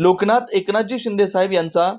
लोकनाथ एकनाथजी शिंदे साहेब यांचा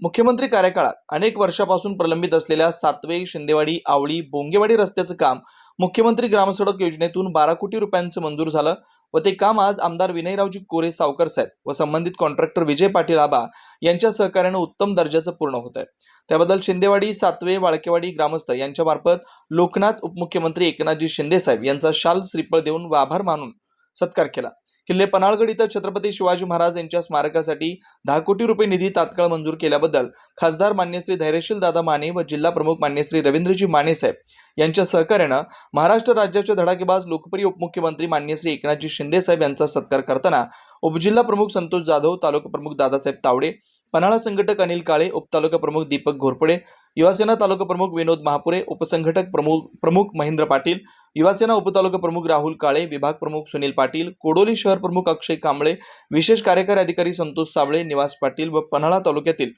मुख्यमंत्री कार्यकाळात अनेक वर्षापासून प्रलंबित असलेल्या सातवे शिंदेवाडी आवळी बोंगेवाडी रस्त्याचं काम मुख्यमंत्री ग्रामसडक योजनेतून बारा कोटी रुपयांचं मंजूर झालं व ते काम आज आमदार विनयरावजी कोरे सावकर साहेब व संबंधित कॉन्ट्रॅक्टर विजय पाटील आबा यांच्या सहकार्यानं उत्तम दर्जाचं पूर्ण होत आहे. त्याबद्दल शिंदेवाडी सातवे वाळकेवाडी ग्रामस्थ यांच्यामार्फत लोकनाथ उपमुख्यमंत्री एकनाथजी शिंदे साहेब यांचा शाल श्रीफळ देऊन व आभार मानून सत्कार केला. किल्ले पन्हाळगड इथं छत्रपती शिवाजी महाराज यांच्या स्मारकासाठी दहा कोटी रुपये निधी तात्काळ मंजूर केल्याबद्दल खासदार मान्यश्री धैर्यशील दादा माने व जिल्हा प्रमुख मान्यश्री रवींद्रजी माने साहेब यांच्या सहकार्यानं महाराष्ट्र राज्याचे धडाकेबाज लोकप्रिय उपमुख्यमंत्री मान्यश्री एकनाथजी शिंदे साहेब यांचा सत्कार करताना उपजिल्हा प्रमुख संतोष जाधव तालुका प्रमुख दादासाहेब तावडे पन्हाळा संघटक अनिल काळे उपतालुका प्रमुख दीपक घोरपडे युवासेना तालुका प्रमुख विनोद महापुरे उपसंघटक प्रमुख प्रमुख महेंद्र पाटील युवासेना उपतालुका प्रमुख राहुल काळे विभाग प्रमुख सुनील पाटील कोडोली शहर प्रमुख अक्षय कांबळे विशेष कार्यकारी अधिकारी संतोष साबळे निवास पाटील व पन्हाळा तालुक्यातील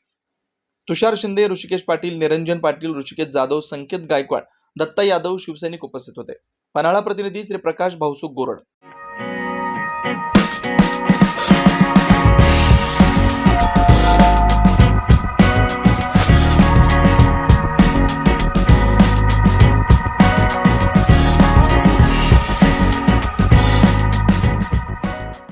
तुषार शिंदे ऋषिकेश पाटील निरंजन पाटील ऋषिकेश जाधव संकेत गायकवाड दत्ता यादव शिवसैनिक उपस्थित होते. पन्हाळा प्रतिनिधी श्री प्रकाश भाऊसुख गोरड.